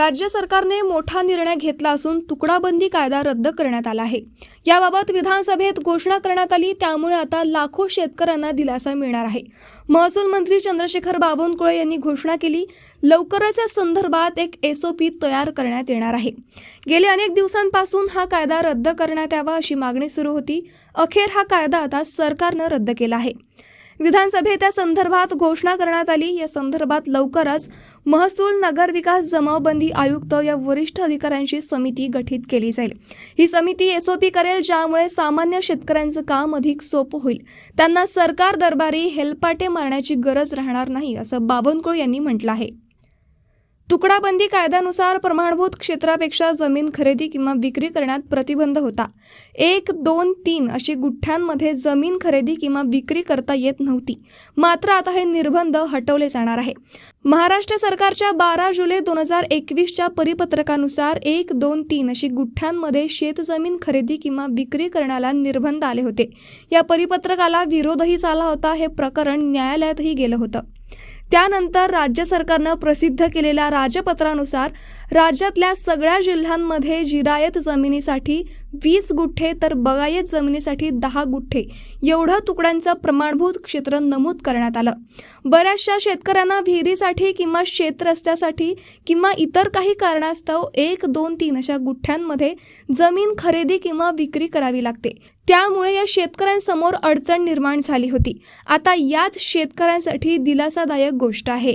राज्य सरकारने मोठा निर्णय घेतला असून तुकडाबंदी कायदा रद्द करण्यात आला आहे. याबाबत विधानसभेत घोषणा करण्यात आली त्यामुळे आता लाखो शेतकऱ्यांना दिलासा मिळणार आहे. महसूल मंत्री चंद्रशेखर बावनकुळे यांनी घोषणा केली लवकरच या संदर्भात एक एसओपी तयार करण्यात येणार आहे. गेले अनेक दिवसांपासून हा कायदा रद्द करण्यात यावा अशी मागणी सुरू होती. अखेर हा कायदा आता सरकारनं रद्द केला आहे. विधानसभेत या संदर्भात घोषणा करण्यात आली. या संदर्भात लवकरच महसूल नगरविकास जमावबंदी आयुक्त या वरिष्ठ अधिकाऱ्यांची समिती गठीत केली जाईल. ही समिती एसओपी करेल ज्यामुळे सामान्य शेतकऱ्यांचं काम अधिक सोपं होईल. त्यांना सरकार दरबारी हेलपाटे मारण्याची गरज राहणार नाही असं बावनकुळे यांनी म्हटलं आहे. तुकडाबंदी कायद्यानुसार प्रमाणभूत क्षेत्रापेक्षा जमीन खरेदी किंवा विक्री करण्यात प्रतिबंध होता. एक दोन तीन अशी गुठ्ठ्यांमध्ये जमीन खरेदी किंवा विक्री करता येत नव्हती. मात्र आता हे निर्बंध हटवले जाणार आहे. महाराष्ट्र सरकारच्या बारा जुलै दोन हजार एकवीसच्या परिपत्रकानुसार एक दोन तीन अशी गुठ्ठ्यांमध्ये शेतजमीन खरेदी किंवा विक्री करण्याला निर्बंध आले होते. या परिपत्रकाला विरोधही झाला होता हे प्रकरण न्यायालयातही गेलं होतं. त्यानंतर राज्य सरकारनं प्रसिद्ध केलेल्या राजपत्रानुसार राज्यातल्या सगळ्या जिल्ह्यांमध्ये जिरायत जमिनीसाठी वीस गुठ्ठे तर बगायत जमिनीसाठी दहा गुठ्ठे एवढं तुकड्यांचं प्रमाणभूत क्षेत्र नमूद करण्यात आलं. बऱ्याचशा शेतकऱ्यांना विहिरीसाठी किंवा शेतरस्त्यासाठी किंवा इतर काही कारणास्तव एक दोन तीन अशा गुठ्ठ्यांमध्ये जमीन खरेदी किंवा विक्री करावी लागते. त्यामुळे या शेतकऱ्यांसमोर अडचण निर्माण झाली होती. आता याच शेतकऱ्यांसाठी दिलासादायक गोष्ट आहे.